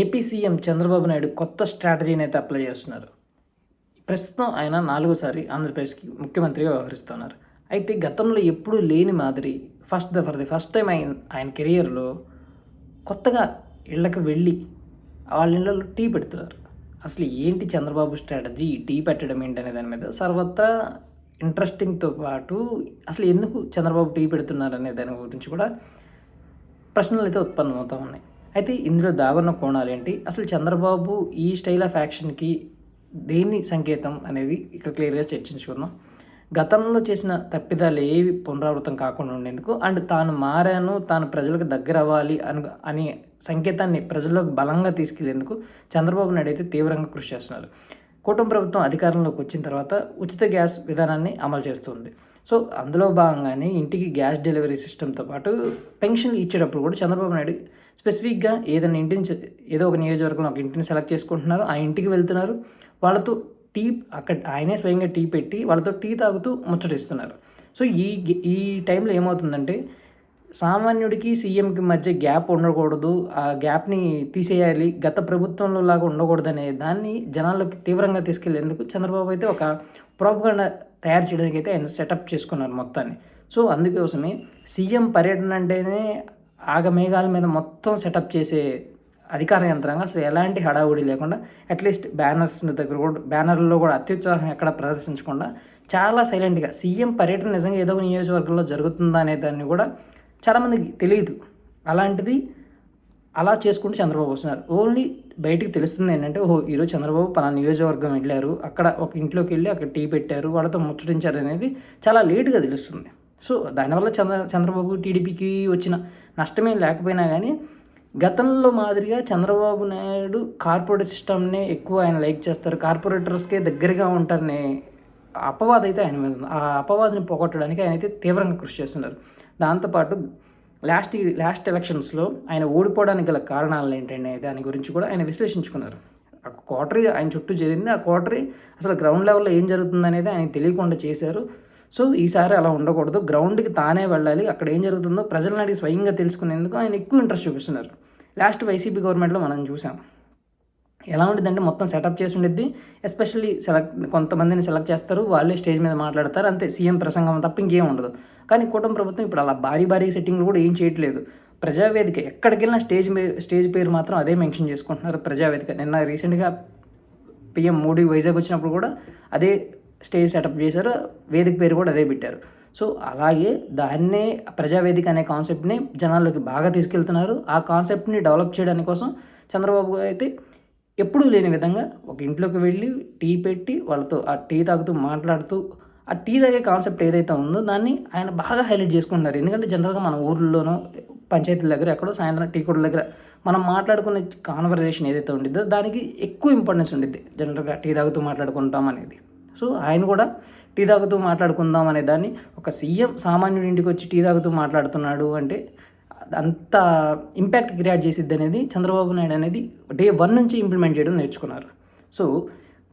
AP CM Chandrababu Naidu కొత్త స్ట్రాటజీని అయితే apply చేస్తున్నారు. ప్రస్తుతం ఆయన నాలుగోసారి ఆంధ్రప్రదేశ్కి ముఖ్యమంత్రిగా వ్యవహరిస్తున్నారు. అయితే గతంలో ఎప్పుడూ లేని మాదిరి first the for the first time ఆయన ఆయన కెరియర్లో కొత్తగా ఇళ్ళకి వెళ్ళి వాళ్ళ ఇళ్ళలో టీ పెడుతున్నారు. అసలు ఏంటి చంద్రబాబు స్ట్రాటజీ? టీ పెట్టడం ఏంటి అనే దాని మీద సర్వత్రా ఇంట్రెస్టింగ్తో పాటు అసలు ఎందుకు చంద్రబాబు టీ పెడుతున్నారు అనే దాని గురించి కూడా ప్రశ్నలు అయితే ఉత్పన్నమవుతూ ఉన్నాయి. అయితే ఇందులో దాగున్న కోణాలు ఏంటి? అసలు చంద్రబాబు ఈ స్టైల్ ఆఫ్ యాక్షన్కి దేన్ని సంకేతం అనేది ఇక్కడ క్లియర్గా చర్చించుకుందాం. గతంలో చేసిన తప్పిదాలు ఏవి పునరావృతం కాకుండా ఉండేందుకు? అండ్ తాను మారాను తాను ప్రజలకు దగ్గర అవ్వాలి అను అనే సంకేతాన్ని ప్రజల్లోకి బలంగా తీసుకెళ్ళేందుకు చంద్రబాబు నాయుడు అయితే తీవ్రంగా కృషి చేస్తున్నారు. కూటమి ప్రభుత్వం అధికారంలోకి వచ్చిన తర్వాత ఉచిత గ్యాస్ విధానాన్ని అమలు చేస్తుంది. సో అందులో భాగంగానే ఇంటికి గ్యాస్ డెలివరీ సిస్టమ్తో పాటు పెన్షన్ ఇచ్చేటప్పుడు కూడా చంద్రబాబు నాయుడు స్పెసిఫిక్గా ఏదైనా ఇంటిని ఏదో ఒక నియోజకవర్గంలో ఒక ఇంటిని సెలెక్ట్ చేసుకుంటున్నారు ఆ ఇంటికి వెళ్తున్నారు వాళ్ళతో టీ అక్కడ ఆయనే స్వయంగా టీ పెట్టి వాళ్ళతో టీ తాగుతూ ముచ్చటిస్తున్నారు. సో ఈ ఈ టైంలో ఏమవుతుందంటే సామాన్యుడికి సీఎంకి మధ్య గ్యాప్ ఉండకూడదు. ఆ గ్యాప్ని తీసేయాలి. గత ప్రభుత్వంలో లాగా ఉండకూడదు అనే దాన్ని జనాల్లోకి తీవ్రంగా తీసుకెళ్ళేందుకు చంద్రబాబు అయితే ఒక ప్రోపగండా తయారు చేయడానికి అయితే ఆయన సెటప్ చేసుకున్నారు మొత్తాన్ని. సో అందుకోసమే సీఎం పర్యటన అంటేనే ఆగమేఘాల మీద మొత్తం సెటప్ చేసే అధికార యంత్రాంగం. అసలు ఎలాంటి హడావుడి లేకుండా అట్లీస్ట్ బ్యానర్స్ దగ్గర కూడా బ్యానర్లో కూడా అత్యుత్సాహం ఎక్కడ ప్రదర్శించకుండా చాలా సైలెంట్గా సీఎం పర్యటన నిజంగా ఏదో ఒక నియోజకవర్గంలో జరుగుతుందా అనే దాన్ని కూడా చాలామందికి తెలియదు. అలాంటిది అలా చేసుకుంటూ చంద్రబాబు వస్తున్నారు. ఓన్లీ బయటికి తెలుస్తుంది ఏంటంటే ఓహో ఈరోజు చంద్రబాబు పలానా నియోజకవర్గం వెళ్ళారు. అక్కడ ఒక ఇంట్లోకి వెళ్ళి అక్కడ టీ పెట్టారు. వాళ్ళతో ముచ్చటించారు అనేది చాలా లేటుగా తెలుస్తుంది. సో దానివల్ల చంద్ర చంద్రబాబు టీడీపీకి వచ్చిన నష్టమేం లేకపోయినా కానీ గతంలో మాదిరిగా చంద్రబాబు నాయుడు కార్పొరేట్ సిస్టమ్నే ఎక్కువ ఆయన లైక్ చేస్తారు. కార్పొరేటర్స్కే దగ్గరగా ఉంటారనే అపవాదం అయితే ఆయన మీద ఉంది. ఆ అపవాదిని పోగొట్టడానికి ఆయన అయితే తీవ్రంగా కృషి చేస్తున్నారు. దాంతోపాటు లాస్ట్ లాస్ట్ ఎలక్షన్స్లో ఆయన ఓడిపోవడానికి గల కారణాలు ఏంటంటే దాని గురించి కూడా ఆయన విశ్లేషించుకున్నారు. ఆ కోటరీ ఆయన చుట్టూ జరిగింది. ఆ కోటరీ అసలు గ్రౌండ్ లెవెల్లో ఏం జరుగుతుంది అనేది ఆయన తెలియకుండా చేశారు. సో ఈసారి అలా ఉండకూడదు. గ్రౌండ్కి తానే వెళ్ళాలి. అక్కడ ఏం జరుగుతుందో ప్రజలను అడిగి స్వయంగా తెలుసుకునేందుకు ఆయన ఎక్కువ ఇంట్రెస్ట్ చూపిస్తున్నారు. లాస్ట్ వైసీపీ గవర్నమెంట్లో మనం చూసాం. ఎలా ఉంటుందంటే మొత్తం సెటప్ చేసి ఉండిద్ది. ఎస్పెషల్లీ సెలెక్ట్ కొంతమందిని సెలెక్ట్ చేస్తారు. వాళ్ళే స్టేజ్ మీద మాట్లాడతారు. అంతే. సీఎం ప్రసంగం తప్ప ఇంకేం ఉండదు. కానీ కూటమి ప్రభుత్వం ఇప్పుడు అలా భారీ భారీ సెట్టింగ్లు కూడా ఏం చేయట్లేదు. ప్రజావేదిక ఎక్కడికి వెళ్ళినా స్టేజ్ స్టేజ్ పేరు మాత్రం అదే మెన్షన్ చేసుకుంటున్నారు ప్రజావేదిక. నిన్న రీసెంట్గా పిఎం మోడీ వైజాగ్ వచ్చినప్పుడు కూడా అదే స్టేజ్ సెటప్ చేశారు వేదిక పేరు కూడా అదే పెట్టారు. సో అలాగే దాన్నే ప్రజావేదిక అనే కాన్సెప్ట్ని జనాల్లోకి బాగా తీసుకెళ్తున్నారు. ఆ కాన్సెప్ట్ని డెవలప్ చేయడానికి కోసం చంద్రబాబు అయితే ఎప్పుడూ లేని విధంగా ఒక ఇంట్లోకి వెళ్ళి టీ పెట్టి వాళ్ళతో ఆ టీ తాగుతూ మాట్లాడుతూ ఆ టీ తాగే కాన్సెప్ట్ ఏదైతే ఉందో దాన్ని ఆయన బాగా హైలైట్ చేసుకుంటున్నారు. ఎందుకంటే జనరల్గా మన ఊర్లోనో పంచాయతీల దగ్గర ఎక్కడో సాయంత్రం టీ కొట్ల దగ్గర మనం మాట్లాడుకునే కాన్వర్జేషన్ ఏదైతే ఉండిద్దో దానికి ఎక్కువ ఇంపార్టెన్స్ ఉండిద్ది. జనరల్గా టీ తాగుతూ మాట్లాడుకుంటాం అనేది. సో ఆయన కూడా టీ తాగుతూ మాట్లాడుకుందాం అనే దాన్ని ఒక సీఎం సామాన్యుడి ఇంటికి వచ్చి టీ తాగుతూ మాట్లాడుతున్నాడు అంటే అంత ఇంపాక్ట్ క్రియేట్ చేసిద్ది అనేది చంద్రబాబు నాయుడు అనేది డే వన్ నుంచి ఇంప్లిమెంట్ చేయడం నేర్చుకున్నారు. సో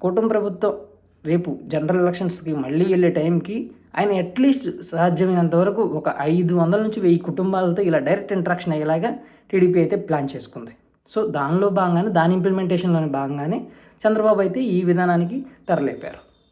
కూటమి ప్రభుత్వం రేపు జనరల్ ఎలక్షన్స్కి మళ్ళీ వెళ్ళే టైంకి ఆయన అట్లీస్ట్ సాధ్యమైనంత వరకు ఒక ఐదు వందల నుంచి వెయ్యి కుటుంబాలతో ఇలా డైరెక్ట్ ఇంట్రాక్షన్ అయ్యేలాగా టీడీపీ అయితే ప్లాన్ చేసుకుంది. సో దానిలో భాగంగానే దాని ఇంప్లిమెంటేషన్లోని భాగంగానే చంద్రబాబు అయితే ఈ విధానానికి తెరలేపారు.